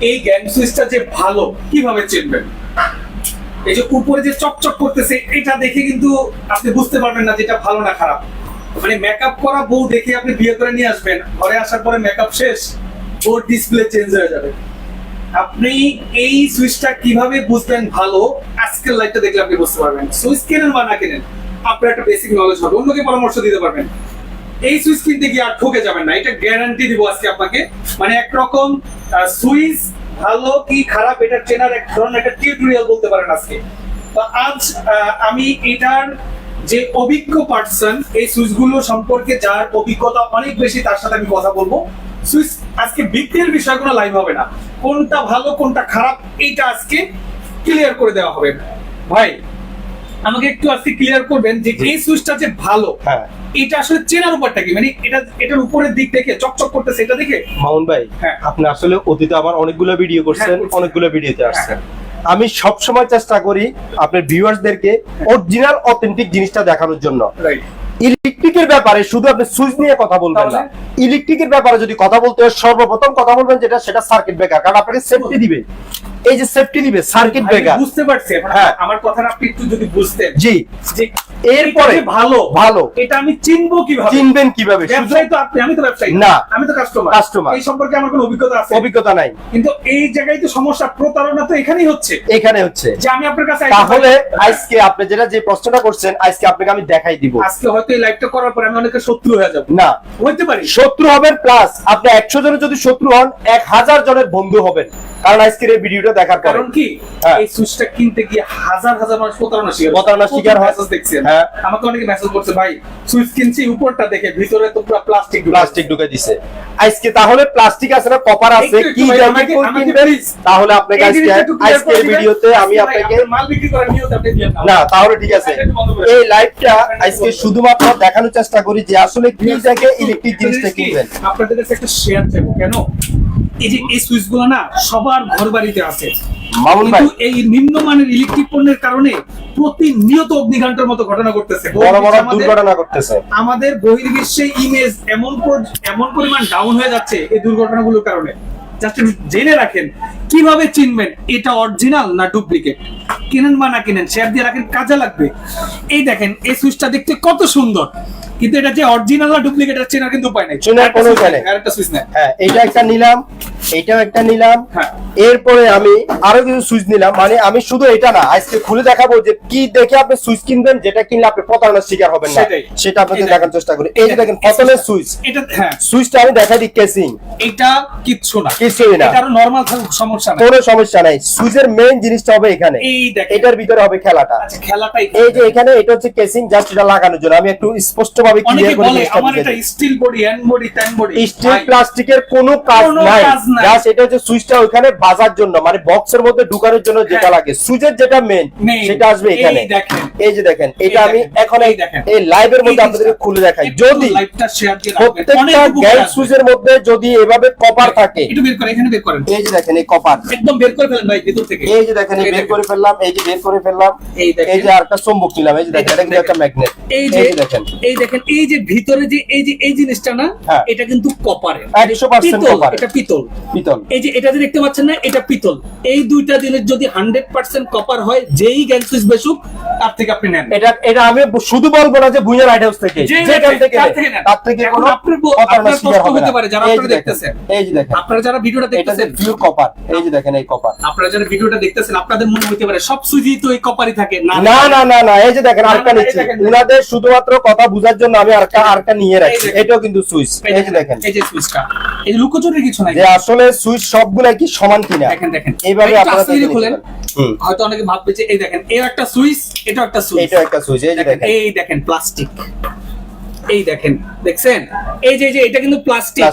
এই গ্যাং যে ভালো, কীভাবে চিনবেন? এই যে উপরে যে চকচক করতেছে, এটা দেখে কিন্তু আপনি বুঝতে পারবেন না যেটা ভালো না খারাপ। মানে মেকআপ করা বউ দেখে আপনি বিয়ে করে নিয়ে আসবেন, ঘরে আসার পরে মেকআপ শেষ ওর ডিসপ্লে চেঞ্জ হয়ে যাবে। আপনি এই সুইচটা কীভাবে বুঝবেন ভালো, আজকের লাইটটা দেখলে আপনি বুঝতে পারবেন। সুইচ কেনেন বা না কেনেন, আপনার একটা বেসিক নলেজ হবে, অন্যকে পরামর্শ দিতে পারবেন। এই সুইচ কিনতে গিয়ে আর ঠকে যাবেন না। এটা গ্যারান্টি দিব আজকে আপনাকে। মানে একরকম সুইচ ভালো কি খারাপ এটা চেনার এক ধরনের একটা টিউটোরিয়াল বলতে পারেন আজকে। তো আজ আমি এটার যে অভিজ্ঞ পার্সন এই সুইচগুলো সম্পর্কে যার অভিজ্ঞতা অনেক বেশি তার সাথে আমি কথা বলব। সুইচ আজকে বিক্রির বিষয়গুলো লাইভ হবে না। কোনটা ভালো কোনটা খারাপ এইটা আজকে ক্লিয়ার করে দেওয়া হবে। ভাই আমাকে একটু আজকে ক্লিয়ার করবেন যে এই সুইচটা যে ভালো হ্যাঁ। এটা আসলে চেনার উপরটা কি? মানে এটা এটার উপরের দিক দেখে চকচক করতেছে এটা দেখে? মামুন ভাই হ্যাঁ। আপনি আসলে অতীতে আমার অনেকগুলো ভিডিও করছেন হ্যাঁ, অনেকগুলো ভিডিওতে আসছেন। হ্যাঁ। আমি সব সময় চেষ্টা করি আপনার ভিউয়ার্সদেরকে অরিজিনাল অথেন্টিক জিনিসটা দেখানোর জন্য। রাইট ইলেকট্রিকের ব্যাপারে শুধু আপনি সুইচ নিয়ে কথা বলবেন না। ইলেকট্রিকের ব্যাপারে যদি কথা বলতে হয় সর্বপ্রথম কথা বলবেন যেটা সেটা সার্কিট ব্রেকার কারণ আপনাকে সেফটি দিবে। এই যে সেফটি দিবে সার্কিট ব্রেকার বুঝতে পারছি হ্যাঁ। আমার কথাটা আপনি একটু যদি বুঝতেন। জি। এরপরে ভালো ভালো। এটা আমি চিনবো কীভাবে? চিনবেন কীভাবে? ব্যবসায়ী তো আপনি আমি তো ব্যবসায়ী। না। আমি তো কাস্টমার Customer। এই সম্পর্কে আমার কোনো অভিজ্ঞতা আছে? অভিজ্ঞতা নাই। কিন্তু এই জায়গায় তো সমস্যা প্রতারণা তো এখানেই হচ্ছে। এখানে হচ্ছে। যে আমি আপনার কাছে তাহলে আজকে আপনি যেটা যে প্রশ্নটা করছেন আজকে আপনাকে আমি দেখাই দিব। আজকে হয়তো এই লাইভটা করার পরে আমি অনেকের শত্রু হয়ে যাব। না। হইতে পারি। শত্রু হবেন প্লাস আপনি একশো জনের যদি শত্রু হন এক হাজার জনের বন্ধু হবেন। কারণ আজকের এই ভিডিওটা দেখার পরে। কারণ কি? হ্যাঁ। এই সুইচটা কিনতে গিয়ে হাজার হাজার মানুষ প্রতারণা শিকার প্রতারণার শিকার হয়। দেখছেন। হ্যাঁ। আমাকে অনেকে মেসেজ করছে ভাই সুইচ কিনছি উপরটা দেখে ভিতরে তো পুরো প্লাস্টিক প্লাস্টিক ঢুকে দিছে। আজকে তাহলে প্লাস্টিক আছে না কপার আছে? কি কোন কিনবেন? তাহলে আপনাকে আজকে আজকের ভিডিওতে আমি আপনাকে মাল বিক্রি করার নিয়ত আপনি না তাহলে ঠিক আছে। এই। লাইভটা আজকে শুধুমাত্র দেখানোর চেষ্টা করি যে আসলে কি দেখে ইলেকট্রিক জিনিসটা কিনবেন। আপনাদের কাছে একটা শেয়ার চাইব কেন? এই যে এই সুইচগুলো না সবার ঘর বাড়িতে আছে। মামুন ভাই। কিন্তু এই নিম্নমানের ইলেকট্রিক পণ্যের কারণে প্রতিনিয়ত অগ্নিকাণ্ডের মতো ঘটনা বড় বড় আমাদের- দুর্ঘটনা করতেছে আমাদের বহির্বিশ্বে ইমেজ এমন এমন পরিমাণ ডাউন হয়ে যাচ্ছে এই দুর্ঘটনাগুলোর কারণে। জাস্ট জেনে রাখেন কীভাবে চিনবেন এটা অরিজিনাল না ডুপ্লিকেট কিনেন বা না কিনেন শেয়ার দিয়ে রাখেন কাজে লাগবে। এই দেখেন এই সুইচটা দেখতে কত সুন্দর। কিন্তু এটা যে অরিজিনাল না ডুপ্লিকেট এটা চেনার কিন্তু উপায় নাই। চেনার কোনো উপায় নেই। আরেকটা সুইচ নেই। হ্যাঁ এটা একটা নিলাম এটাও একটা নিলাম। হ্যাঁ। এরপরে আমি আরও কিছু সুইচ নিলাম মানে আমি শুধু এটা না আজকে খুলে দেখাবো যে কি দেখে আপনি সুইচ কিনবেন যেটা কিনলে আপনি প্রতারণার শিকার হবেন না। সেটাই। সেটা আপনাদের দেখার চেষ্টা করি। এই যে দেখেন প্রথমে সুইচ। এটা হ্যাঁ। সুইচটা আমি দেখাই দিই কেসিং এটা কিচ্ছু না। কিছুই না। এটা নরমাল সমস্যা না কোনো সমস্যা নাই। সুইচের মেইন জিনিসটা হবে এখানে। এই দেখেন। এটার ভিতরে হবে খেলাটা। আচ্ছা খেলাটাই এই যে এখানে। এটা হচ্ছে কেসিং জাস্ট এটা লাগানোর জন্য। আমি একটু স্পষ্ট ভাবে অনেকে বলে আমার এটা steel body hand body tan body steel প্লাস্টিকের কোনো কাজ নাই। জাস্ট এটা হচ্ছে সুইচটা ওখানে বাজার জন্য মানে বক্সের মধ্যে ঢুকানোর জন্য যেটা হ্যাঁ। লাগে। সুইচের যেটা মেন সেটা আসবে এখানে। এই যে দেখেন এটা আমি এখন এই এই লাইভের মধ্যে আপনাদের খুলে দেখাই। যদি প্রত্যেকটা গ্যাস সুইচের মধ্যে যদি এভাবে কপার থাকে। একটু বের করে এখানে বের করেন। এই যে দেখেন এই কপার একদম বের করে ফেলেন ভাই ভিতর থেকে। এই যে দেখেন এই বের করে ফেললাম এই যে বের করে ফেললাম। এই যে আরেকটা চুম্বক নিলাম এই যে দেখেন এটা একটা ম্যাগনেট এই যে এই যে দেখেন। এই দেখেন এই যে ভিতরে যে এই যে এই জিনিসটা না হ্যাঁ। এটা কিন্তু কপারের পিতল কপার। এটা পিতল। পিতল। এই যে এটা যে দেখতে পাচ্ছেন না এটা পিতল। এই দুইটা জিনিস যদি হান্ড্রেড পার্সেন্ট কপার হয় যেই গ্যাং সুইচ বেসুক তার থেকে আপনি নেন। এটা এটা আমি শুধু বলব না যে ভুঁইয়া হাউস থেকে যেখান থেকে তার কোনো আপনার প্রশ্ন হতে পারে যারা আপনারা দেখতেছেন। এই যে দেখেন। আপনারা যারা ভিডিওটা দেখতেছেন। পিওর কপার এই যে দেখেন এই কপার। আপনারা যারা ভিডিওটা দেখতেছেন আপনাদের মনে হইতে পারে সব সুইচই তো এই কপারই থাকে না না না। না না এই যে দেখেন আরেকটা নিচ্ছে উনাদের শুধুমাত্র কথা বোঝার জন্য আমি আরেকটা আরেকটা নিয়ে রাখছি। এই দেখেন। এটাও কিন্তু সুইচ। এই যে দেখেন। এই যে সুইচটা। এই লুকোচুরির কিছু নাই যে আসলে সুইচ সবগুলা কি সমান কিনা? দেখেন দেখেন। এইভাবে আপনারা আস্তে দেখে ধীরে নিতে খুলেন হয়তো অনেকে ভাববে যে এই দেখেন এই একটা সুইচ এটা একটা সুইচ। এটা একটা সুইচ। এই যে দেখেন এই দেখেন প্লাস্টিক। এই দেখেন দেখছেন? এই যে এটা কিন্তু প্লাস্টিক।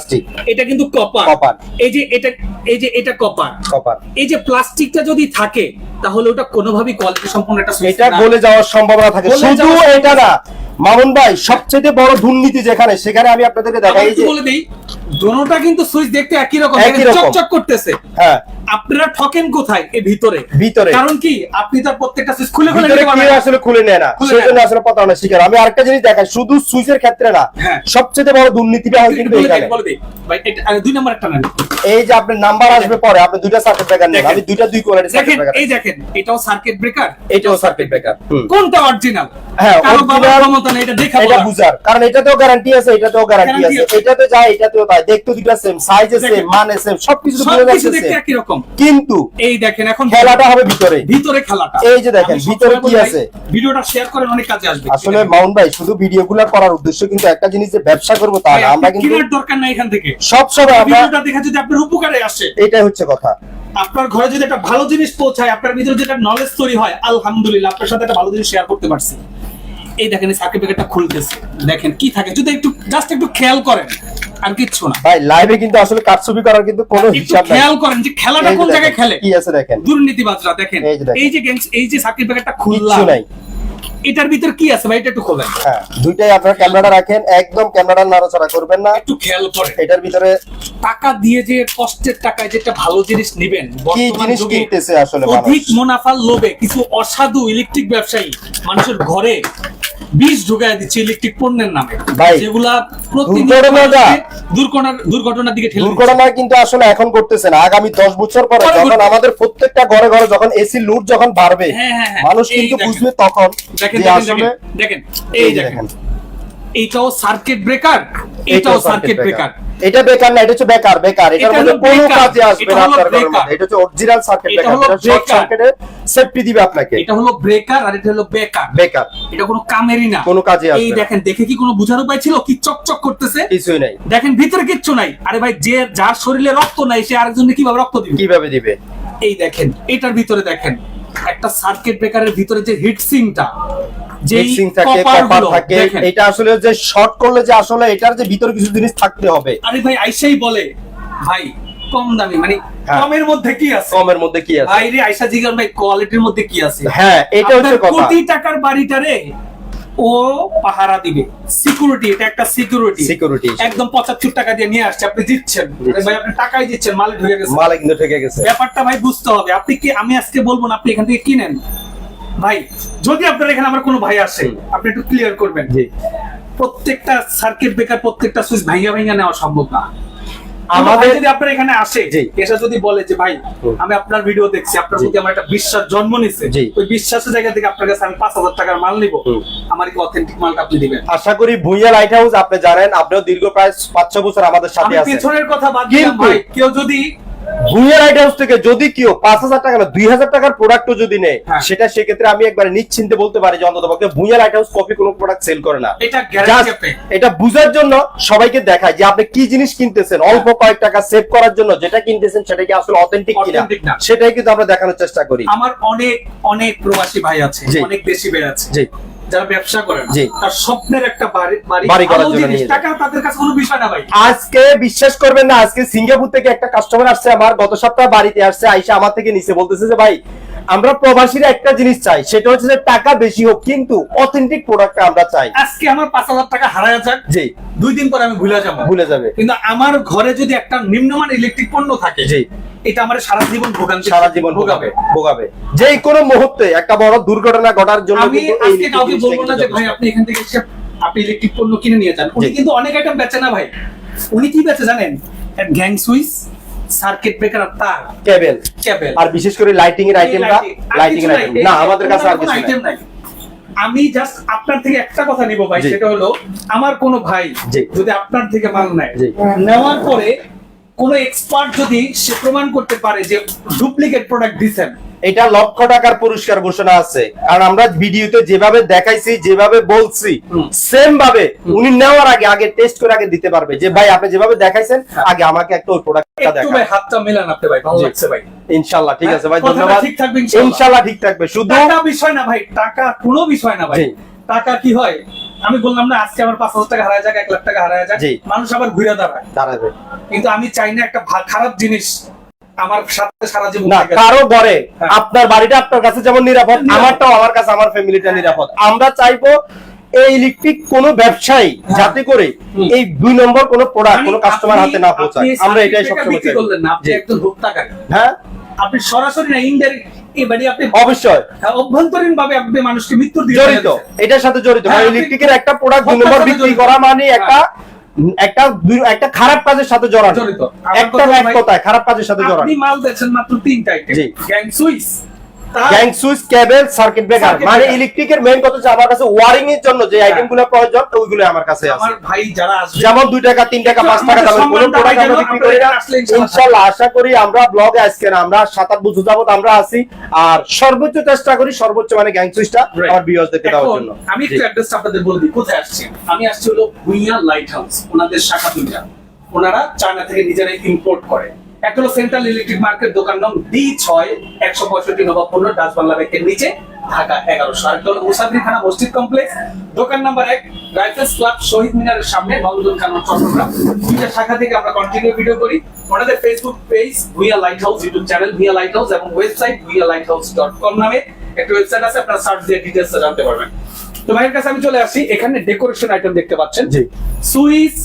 এটা কিন্তু কপার। এই যে এটা এই যে এটা কপার। কপার। এই যে প্লাস্টিকটা যদি থাকে তাহলে ওটা কোনোভাবেই কোয়ালিটি সম্পূর্ণ একটা সুইচ এটা গলে যাওয়ার সম্ভাবনা থাকে। শুধু এটা না। মামুন ভাই সবচেয়ে বড় দুর্নীতি যেখানে সেখানে আমি আপনাদেরকে দেখাই বলে দেই দোনোটা কিন্তু সুইচ দেখতে একই রকম চকচক করতেছে। হ্যাঁ। আপনারা ঠকেন কোথায় এই ভিতরে? ভিতরে। কারণ কি আপনি তার প্রত্যেকটা সুইচ খুলে খুলে নিতে আসলে খুলে নেয় না। খুলে সেই নেয় জন্য আসলে প্রতারণা শিকার। আমি আরেকটা জিনিস দেখাই শুধু সুইচের ক্ষেত্রে না হ্যাঁ। সবচেয়ে বড় দুর্নীতিটা হয় কিন্তু এখানে। ভাই, এটা- দুই নাম্বার একটা নেন। এই যে আপনার নাম্বার আসবে পরে আপনি দুইটা সার্কিট ব্রেকার নেন। আমি দুইটা দুই কোয়ালিটি সার্কিট দেখেন ব্রেকার এই দেখেন এটাও সার্কিট ব্রেকার এটাও সার্কিট ব্রেকার কোনটা অরিজিনাল হ্যাঁ, ক্ষমতা এটা দেখা এটা বুঝার। কারণ এটাতেও গ্যারান্টি আছে এটাতেও গ্যারান্টি আছে। আছে। এটাতে যায় এটাতেও তাই। দেখতে দুইটা সেম সাইজে সেম মানে সেম সবকিছু দেখতে একই রকম। কিন্তু এই দেখেন এখন খেলাটা হবে ভিতরে। ভিতরে খেলাটা। এই যে দেখেন, ভিতরে কি আছে? ভিডিওটা শেয়ার করেন অনেক কাজে আসবে। আসলে মাউন্ট ভাই শুধু ভিডিও গুলা করার উদ্দেশ্য কিন্তু একটা জিনিস যে ব্যবসা করব তা না আমরা কিন্তু কেনার দরকার নাই এখান থেকে। সব সময় আমরা ভিডিওটা দেখে যদি আপনার উপকারে আসে এটাই হচ্ছে কথা। আপনার ঘরে যদি একটা ভালো জিনিস পৌঁছায় আপনার ভিতরে যেটা নলেজ তৈরি হয় আলহামদুলিল্লাহ আপনার সাথে একটা ভালো জিনিস শেয়ার করতে পারছি। এই দেখেন এই সার্কিট ব্রেকারটা খুলতেছে। দেখেন কি থাকে যদি একটু জাস্ট একটু খেয়াল করেন আর কিচ্ছু না। ভাই লাইভে কিন্তু আসলে কারচুপি করার কিন্তু কোনো হিসাব নাই। খেয়াল করেন যে খেলাটা কোন জায়গায় খেলে? কি আছে দেখেন। দুর্নীতিবাজরা দেখেন এই যে যে গ্যাংস এই যে কিচ্ছু খুললাম নাই। এটার ভিতর কি আছে ভাই? এটা একটু খোলেন। হ্যাঁ দুইটাই আপনার ক্যামেরাটা রাখেন একদম ক্যামেরাটা নাড়াচাড়া করবেন না। একটু খেয়াল করেন। এটার ভিতরে টাকা দিয়ে যে কষ্টের টাকায় যেটা ভালো জিনিস নিবেন কি জিনিস কিনতেছে আসলে অধিক মুনাফার লোভে কিছু অসাধু ইলেকট্রিক ব্যবসায়ী মানুষের ঘরে বিষ ঢুকায় দিচ্ছে ইলেকট্রিক পণ্যের নামে। যেগুলা দুর্ঘটনার দিকে দুর্ঘটনা কিন্তু আসলে এখন করতেছে না। আগামী দশ বছর পরে যখন আমাদের প্রত্যেকটা ঘরে ঘরে যখন এসি লুট যখন বাড়বে হ্যাঁ, হ্যাঁ, হ্যাঁ। মানুষ কিন্তু বুঝবে তখন দেখেন এই দেখেন। এইটাও সার্কিট ব্রেকার এটাও সার্কিট ব্রেকার এটা বেকার না এটা হচ্ছে বেকার বেকার। এটার এটা মধ্যে কোনো কাজে আসবে না আপনার ঘরের মধ্যে। এটা হচ্ছে অরিজিনাল সার্কিট এটা হলো এটা শর্ট সার্কিটে সেফটি দিবে আপনাকে। এটা হলো ব্রেকার আর এটা হলো বেকার। বেকার। এটা কোনো কামেরই না। কোনো কাজে আসবে এই দেখেন দেখে কি কোনো বুঝার উপায় ছিল? কি চকচক করতেছে? কিছুই নাই। দেখেন ভিতরে কিচ্ছু নাই। আরে ভাই যে যার শরীরে রক্ত নাই সে আরেকজনকে কীভাবে রক্ত দিবে? কীভাবে দিবে? এই দেখেন এটার ভিতরে দেখেন। একটা সার্কিট ব্রেকারের ভিতরে যে হিট সিংটা থাকে কপার থাকে এটা আসলে যে শর্ট করলে যে আসলে এটার যে ভিতরে কিছু জিনিস থাকতে হবে। আরে ভাই আইসাই বলে ভাই কম দামি মানে হ্যাঁ। কমের মধ্যে কি আছে? কমের মধ্যে কি আছে? ভাই রে আইসা জিগান ভাই কোয়ালিটির মধ্যে কি আছে? হ্যাঁ এটা হচ্ছে কথা। কোটি টাকার বাড়িটারে ও পাহারা দিবে। সিকিউরিটি এটা একটা সিকিউরিটি Security। একদম পঁচাত্তর টাকা দিয়ে নিয়ে আসছে আপনি দিচ্ছেন। ভাই আপনি টাকাই দিচ্ছেন মালে ঢুকে গেছে। মালে কিন্তু ঠেকে গেছে। ব্যাপারটা ভাই বুঝতে হবে। আপনি কি আমি আজকে বলব না আপনি এখান থেকে কিনেন? ভাই যদি আপনার এখানে আমার কোনো ভাই আসে আপনি একটু ক্লিয়ার করবেন। জি। প্রত্যেকটা সার্কিট ব্রেকার প্রত্যেকটা সুইচ ভাইয়া ভাইয়া নেওয়া সম্ভব না। আমাদের- যদি আপনার এখানে আসে এসে যদি বলে যে ভাই আমি আপনার ভিডিও দেখছি আপনার প্রতি আমার একটা বিশ্বাস জন্ম নিছে ওই বিশ্বাসের জায়গা থেকে আপনার কাছে আমি পাঁচ হাজার টাকার মাল নিব। আমার কি অথেন্টিক মালটা আপনি দিবেন। আশা করি ভুইয়া লাইট হাউস আপনি জানেন আপনিও দীর্ঘ প্রায় পাঁচ ছ বছর আমাদের সাথে আছেন। পেছনের কথা বাদ দিলাম ভাই। কেউ যদি ভুইয়া লাইট হাউস থেকে যদি কেউ পাঁচ হাজার টাকা না দুই হাজার টাকার প্রোডাক্টও যদি নেয় হ্যাঁ। সেটা সেক্ষেত্রে আমি একবার নিশ্চিন্তে বলতে পারি যে অন্তত পক্ষে ভুইয়া হাউস কপি কোনো প্রোডাক্ট সেল করে না। এটা বুঝার জন্য সবাইকে দেখায় যে আপনি কি জিনিস কিনতেছেন অল্প কয়েক টাকা সেভ করার জন্য যেটা কিনতেছেন সেটা কি আসলে অথেন্টিক কিনা? সেটাই কিন্তু আমরা দেখানোর চেষ্টা করি। আমার অনেক অনেক প্রবাসী ভাই আছে অনেক দেশি ভাই আছে। জি। যারা ব্যবসা করেন। তার স্বপ্নের একটা বাড়ি বাড়ি করার জন্য টাকা তাদের কাছে কোনো বিষয় না ভাই। আজকে বিশ্বাস করবেন না আজকে সিঙ্গাপুর থেকে একটা কাস্টমার আসছে আমার গত সপ্তাহে বাড়িতে আসছে আইসা আমার থেকে নিচে বলতেছে যে ভাই আমরা প্রবাসীরা একটা জিনিস চাই সেটা হচ্ছে যে টাকা বেশি হোক কিন্তু অথেন্টিক প্রোডাক্ট আমরা চাই। আজকে আমার পাঁচ হাজার টাকা হারায় যাক জি। দুই দিন পরে আমি ভুলে যাব। ভুলে যাবে। কিন্তু আমার ঘরে যদি একটা নিম্নমান ইলেকট্রিক পণ্য থাকে জি। এটা আমার সারা জীবন ভোগান্তি সারা জীবন ভোগাবে। ভোগাবে যে কোনো মুহূর্তে একটা বড় দুর্ঘটনা ঘটার জন্য আমি আজকে কাউকে বলব না যে ভাই আপনি এখান থেকে আপনি ইলেকট্রিক পণ্য কিনে নিয়ে যান। উনি কিন্তু অনেক আইটেম বেচে না ভাই। উনি কি বেচে জানেন? গ্যাং সুইচ সার্কিট ব্রেকার তার। কেবল কেবল আর বিশেষ করে লাইটিং এর আইটেমটা লাইটিং এর আইটেম না আমাদের কাছে আর কিছু নাই। আমি জাস্ট আপনার থেকে একটা কথা নিব ভাই সেটা হলো আমার কোনো ভাই যদি আপনার থেকে মাল নেয় নেওয়ার পরে কোন এক্সপার্ট যদি সে প্রমাণ করতে পারে যে ডুপ্লিকেট প্রোডাক্ট এটা লক্ষ টাকার পুরস্কার ঘোষণা আছে। কারণ আমরা ভিডিওতে যেভাবে দেখাইছি যেভাবে বলছি সেম ভাবে উনি নেওয়ার আগে আগে টেস্ট করে আগে দিতে পারবে যে ভাই আপনি যেভাবে দেখাইছেন আগে আমাকে একটা ওই প্রোডাক্টটা দেখান। ভাই হাতটা মেলান আপনি ভাই ভালো লাগছে ভাই। ইনশাআল্লাহ ঠিক আছে ভাই হ্যাঁ, ধন্যবাদ। ঠিক থাকবে ইনশাআল্লাহ। ইনশাআল্লাহ ঠিক থাকবে। শুধু টাকা বিষয় না ভাই টাকা কোনো বিষয় না ভাই। টাকা কি হয়? আমি বললাম না আজকে আমার পাঁচ হাজার টাকা হারায় যাক এক লাখ টাকা হারায় যাক মানুষ আবার ঘুরে দাঁড়ায়। দাঁড়াবে। কিন্তু আমি চাই না একটা খারাপ জিনিস আমার সাথে সারা জীবন না কারও ঘরে হ্যাঁ। আপনার বাড়িটা আপনার কাছে যেমন নিরাপদ নিরাপদ। আমারটাও আমার কাছে আমার ফ্যামিলিটা নিরাপদ। আমরা চাইব এই ইলেকট্রিক কোন ব্যবসায়ী হ্যাঁ। যাতে করে এই দুই নম্বর কোন প্রোডাক্ট কোন কাস্টমার হাতে না পৌঁছায় আমরা এটাই সবসময় চাই। আপনি একজন হ্যাঁ। আপনি সরাসরি না ইনডাইরেক্ট মানে আপনি অবশ্যই। ভাবে আপনি মানুষকে মৃত্যু জড়িত। এটার সাথে জড়িত। হ্যাঁ, ইলেকট্রিকের একটা প্রোডাক্ট বিক্রি করা মানে একটা একটা একটা খারাপ কাজের সাথে জড়ানো। জড়িত। একটা এক কথায় খারাপ কাজের সাথে জড়ানো। আপনি মাল দিয়েছেন মাত্র তিনটা item gang switch gang switch cable circuit breaker মানে ইলেকট্রিকের মেইন কথা হচ্ছে আমার কাছে ওয়ারিং এর জন্য যে হ্যাঁ। প্রয়োজন ওইগুলো আমার কাছে আছে। আমার ভাই যারা আসবে যেমন দুই টাকা তিন টাকা একটু পাঁচ টাকা দামের কোনো প্রোডাক্ট আমরা বিক্রি করি না। ইনশাআল্লাহ আশা করি আমরা ব্লগে আজকে আমরা বছর যাবত আমরা আছি। আর সর্বোচ্চ চেষ্টা করি সর্বোচ্চ মানে গ্যাং সুইচটা. আমার দেওয়ার জন্য। আমি একটু অ্যাড্রেসটা আপনাদের বলে দিই কোথায় আসছি? আমি আসছি হলো ভুইয়া লাইট হাউস ওনাদের শাখা দুইটা। ওনারা চায়না থেকে নিজেরাই ইম্পোর্ট করে। একটা হলো সেন্ট্রাল ইলেকট্রিক মার্কেট দোকান নাম ডি ছয় একশো পঁয়ষট্টি নবাব পনেরো ডাচ বাংলা ব্যাংকের নিচে ঢাকা এগারোশো। আরেকটা হলো মুসাফির খানা মসজিদ কমপ্লেক্স। দোকান নাম্বার এক রাইফেলস ক্লাব শহীদ মিনারের সামনে নন্দন খান চট্টগ্রাম। দুইটা শাখা থেকে আমরা কন্টিনিউ ভিডিও করি। ওনাদের Facebook page Bhuiya light house YouTube channel Bhuiya light house এবং website Bhuiya light house dot com নামে একটা ওয়েবসাইট আছে আপনারা সার্চ দিয়ে ডিটেলস জানতে পারবেন। তো ভাইয়ের কাছে আমি চলে আসি এখানে ডেকোরেশন আইটেম দেখতে পাচ্ছেন। জি। সুইচ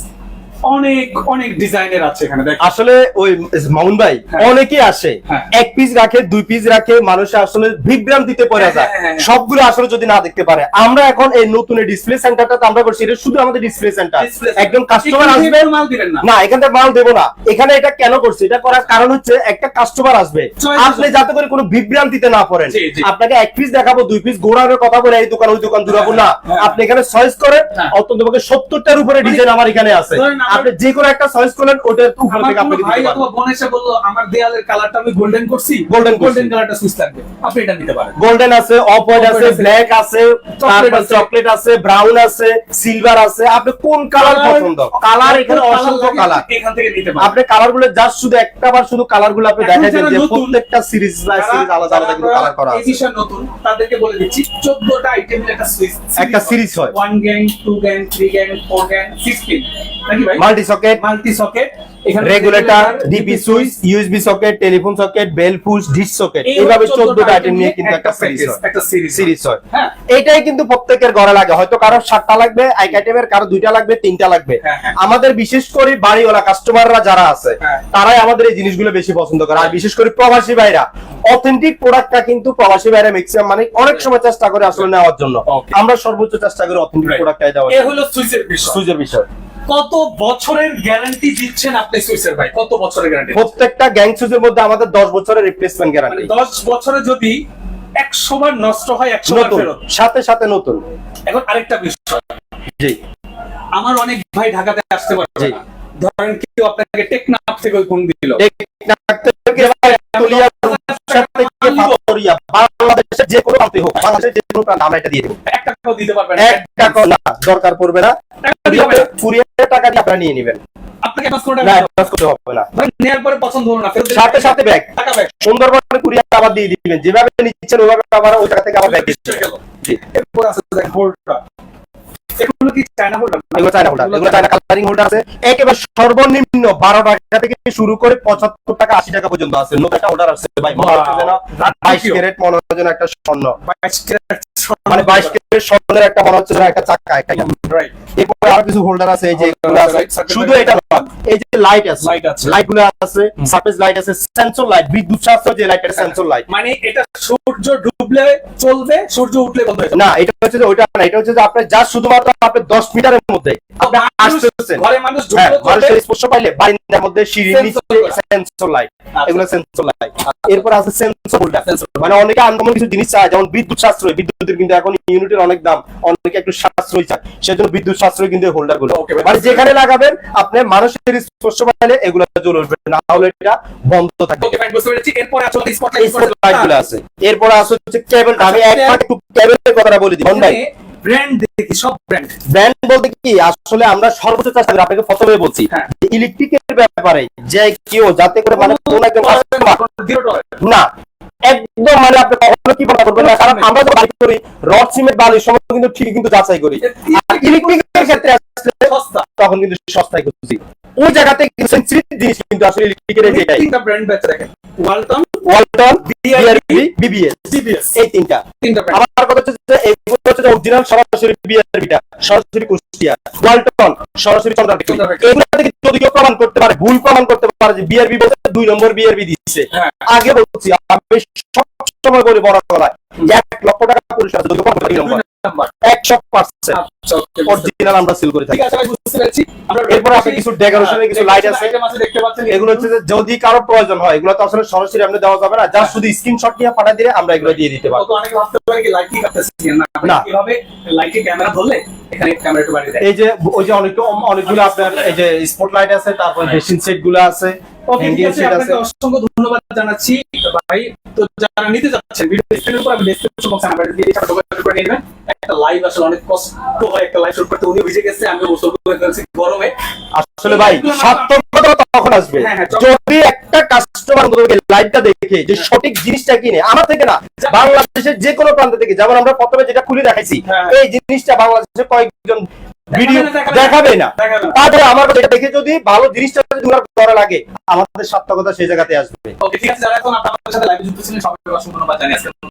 অনেক অনেক ডিজাইনের আছে এখানে আসলে ওই মামুন ভাই হ্যাঁ। অনেকেই আসে হ্যাঁ। এক পিস রাখে দুই পিস রাখে মানুষ আসলে বিভ্রান্তিতে পড়ে যায় হ্যাঁ। সবগুলো আসলে যদি না দেখতে পারে আমরা এখন এই নতুন ডিসপ্লে আমরা করছি এটা শুধু আমাদের ডিসপ্লে সেন্টার একদম কাস্টমার আসবে মাল দিবেন না না এখান থেকে মাল দেবো না এখানে এটা কেন করছে এটা করার কারণ হচ্ছে একটা কাস্টমার আসবে আছে। যাতে করে কোনো বিভ্রান্তিতে না পড়েন। আপনাকে এক পিস দেখাবো দুই পিস গোড়ানোর কথা বলে এই দোকান ওই দোকান দূরাবো না। আপনি এখানে চয়েস করেন। অত্যন্ত সত্তরটার উপরে ডিজাইন আমার এখানে আছে আপনি যে কোনো একটা চয়েস করলেন ওটার উপর আমার থেকে কোনো আপনাকে ভাই অথবা বোন এসে বলল আমার দেয়ালের কালারটা আমি গোল্ডেন করছি। করছি। গোল্ডেন কালারটা সুইচ লাগবে। আপনি এটা নিতে পারেন। গোল্ডেন আছে অফ হোয়াইট আছে ব্ল্যাক আছে তারপর চকলেট আছে ব্রাউন আছে সিলভার আছে। আপনি কোন কালার পছন্দ? কালার এখানে অসংখ্য কালার এখান থেকে নিতে পারেন। আপনি কালারগুলো জাস্ট শুধু একটা বার শুধু কালারগুলো আপনি দেখাই দেন যে প্রত্যেকটা সিরিজ বাই সিরিজ আলাদা আলাদা কিন্তু কালার করা এই আছে। বিষয় নতুন তাদেরকে বলে দিচ্ছি 14টা আইটেমের একটা সুইচ একটা সিরিজ হয়। One gang two gang three gang four gang six pin নাকি ভাই? মাল্টি সকেট মাল্টি সকেট এখানে regulator DP switch USB socket telephone socket bell fools dish socket এইভাবে 14টা আইটেম নিয়ে কিন্তু একটা সিরিজ হয়। একটা সিরিজ হয়। হ্যাঁ। এইটাই কিন্তু প্রত্যেকের ঘরে লাগে। হয়তো কারও লাগবে এক আইটেমের কারও দুইটা লাগবে তিনটা লাগবে। হ্যাঁ, হ্যাঁ। আমাদের বিশেষ করে বাড়িওয়ালা কাস্টমাররা যারা আছে। তারাই আমাদের এই জিনিসগুলো বেশি পছন্দ করে। আর বিশেষ করে প্রবাসী ভাইরা অথেন্টিক প্রোডাক্টটা কিন্তু প্রবাসী ভাইরা ম্যাক্সিমাম মানে অনেক সময় চেষ্টা করে আসলে নেওয়ার জন্য। আমরা সর্বোচ্চ চেষ্টা করি অথেন্টিক প্রোডাক্টটাই দেওয়ার এ জন্য। হলো সুইচের বিষয়। সুযোগের বিষয়। কত বছরের গ্যারান্টি দিচ্ছেন আপনি সুইচের ভাই? কত বছরের গ্যারান্টি প্রত্যেকটা গ্যাং সুজের মধ্যে আমাদের দশ বছরের রিপ্লেসমেন্ট মানে গ্যারান্টি দশ বছরে যদি একশো বার নষ্ট হয় একশো বার ফেরত। সাথে সাথে নতুন। এখন আরেকটা বিষয়। জি। আমার অনেক ভাই ঢাকাতে আসতে পারবে জি। না ধরেন কেউ আপনাকে টেকনাফ থেকে ফোন দিল। বাংলাদেশের যে কোনো প্রান্তে হোক বাংলাদেশের যে কোনো প্রান্তে আমরা এটা দিয়ে দেবো। এক টাকাও দিতে পারবেন। এক না দরকার পড়বে না। টাকা দিতে হবে না। কুড়িয়ে টাকা দিয়ে আপনারা নিয়ে নেবেন। আপনাকে পাঁচ কোটি না টাকা অ্যাডভান্স করতে হবে না। নেওয়ার পরে পছন্দ হলো না সাথে সাথে ব্যাগ। টাকা ব্যাক সুন্দরবনে কুড়িয়ে আবার দিয়ে দিবেন। যেভাবে নিচ্ছেন ওইভাবে আবার ওই টাকা থেকে আবার ব্যাগ দিয়ে জি। এরপর আছে দেখ হোল্ডটা এগুলো কি চায়না হোল্ডার এগুলো চায়না হোল্ডার এগুলো চায়না কালারিং হোল্ডার আছে। একেবারে সর্বনিম্ন বারো টাকা থেকে শুরু করে পঁচাত্তর টাকা আশি টাকা পর্যন্ত আছে। নতুন হোল্ডার ভাই মনে ক্যারেট মনে একটা স্বর্ণ। মানে বাইশ একটা মনে হচ্ছে একটা চাকা একটা এরপরে আরও কিছু হোল্ডার আছে এই যে এগুলো আছে শুধু এটা এই যে লাইট আছে। লাইটগুলো আছে সারফেস লাইট আছে সেন্সর লাইট বিদ্যুৎ সাশ্রয় যে লাইট সেন্সর লাইট মানে এটা সূর্য ডুবলে চলবে সূর্য উঠলে বন্ধ হয়ে না এটা হচ্ছে যে ওইটা না এটা হচ্ছে যে আপনি যা শুধুমাত্র আপনি দশ মিটারের মধ্যে আপনি আসতেছেন। ঘরে মানুষ হ্যাঁ, ঢুকলেও স্পর্শ পাইলে বারিন্দার মধ্যে সিঁড়ির নিচে সেন্সর লাইট আচ্ছা। এগুলো সেন্সর লাইট এরপর আছে সেন্সর হোল্ডার মানে অনেকে আনকমন কিছু জিনিস চায় যেমন বিদ্যুৎ সাশ্রয় বিদ্যুতের কিন্তু এখন ইউনিটের অনেক দাম অনেকে একটু সাশ্রয় চায়। সেজন্য বিদ্যুৎ সাশ্রয় কিন্তু হোল্ডারগুলো। মানে যেখানে লাগাবেন আপনি মানুষের স্পর্শ পাইলে এগুলো জ্বলে উঠবে না হলে এটা বন্ধ থাকবে এরপর আছে স্পটলাইটগুলো আছে এরপর আছে হচ্ছে কেবল আমি একবার একটু কেবলের কথাটা বলে দিই। ভাই ব্র্যান্ড দেখি সব ব্র্যান্ড ব্র্যান্ড বলতে কি আসলে আমরা সর্বোচ্চ চেষ্টা করি আপনাকে প্রথমে বলছি। হ্যাঁ। ইলেকট্রিকের ব্যাপারে যে কেউ যাতে করে মানে না একদম মানে আপনি কখনো কি মনে করবেন না কারণ আমরা তো বাড়ি করি রড সিমেন্ট বালির সময় কিন্তু ঠিকই কিন্তু যাচাই করি। আর ইলেকট্রিকের ক্ষেত্রে আসলে সস্তা। তখন কিন্তু সস্তায় করছি ওই জায়গাতে জিনিস কিন্তু আসলে ইলেকট্রিকের এটাই। তিনটা ব্র্যান্ড বেচে রাখেন Walton Walton BRB BBS GBS এই তিনটা। তিনটা আমার কথা হচ্ছে যে হচ্ছে অরিজিনাল সরাসরি বিআরবিটা সরাসরি কুষ্টিয়া ওয়ালটন সরাসরি। এগুলো থেকে যদি কেউ প্রমাণ করতে পারে ভুল প্রমাণ করতে পারে যে বিআরবি বলতে দুই নম্বর বিআরবি দিচ্ছে হ্যাঁ। আগে বলছি আমি সব সময় বলি বড় গলায় এক লক্ষ টাকা পুরস্কার যদি প্রমাণ করে দুই নম্বর আচ্ছা okay, বুঝতে অরিজিনাল আমরা সিল করে থাকি। ঠিক আছে ভাই বুঝতে পেরেছি। আমরা এরপর আপনি কিছু decoration কিছু light আছে। item আছে দেখতে পাচ্ছেন। এগুলো হচ্ছে যে যদি কারও প্রয়োজন হয় এগুলো তো আসলে সরাসরি আপনি দেওয়া যাবে না। জাস্ট শুধু স্ক্রিনশট নিয়ে পাঠা দিলে আমরা এগুলো দিয়ে দিতে পারব। না। এই যে ওই যে অনেক অনেকগুলো আপনার এই যে স্পট লাইট আছে তারপর সেটগুলো আছে অসংখ্য ধন্যবাদ জানাচ্ছি। ভাই তো যারা নিতে যাচ্ছেন ভিডিও স্ক্রিনের উপর আমি ডেসক্রিপশন বক্সে নাম্বার দিয়ে দিচ্ছি আপনারা যোগাযোগ করে নেবেন। একটা লাইভ আসলে অনেক কষ্ট হয় একটা লাইভ শুট করতে। উনি ভিজে গেছে আমি গোসল করে ফেলছি গরমে। আসলে ভাই সার্থকতা তখন আসবে। হ্যাঁ, হ্যাঁ, যদি একটা কাস্টমার লাইটটা দেখে যে সঠিক জিনিসটা কিনে আমার থেকে না বাংলাদেশের যে কোনো প্রান্ত থেকে যেমন আমরা প্রথমে যেটা খুলে দেখাইছি হ্যাঁ। এই জিনিসটা বাংলাদেশের কয়েকজন ভিডিও দেখাবে না। তারপরে আমার এটা দেখে যদি ভালো জিনিসটা যদি করা লাগে আমাদের সার্থকতা সেই জায়গাতে আসবে। ওকে ঠিক আছে যারা এখন আপনাদের সাথে লাইভে যুক্ত ছিলেন সবাইকে অসংখ্য ধন্যবাদ জানিয়ে আজকে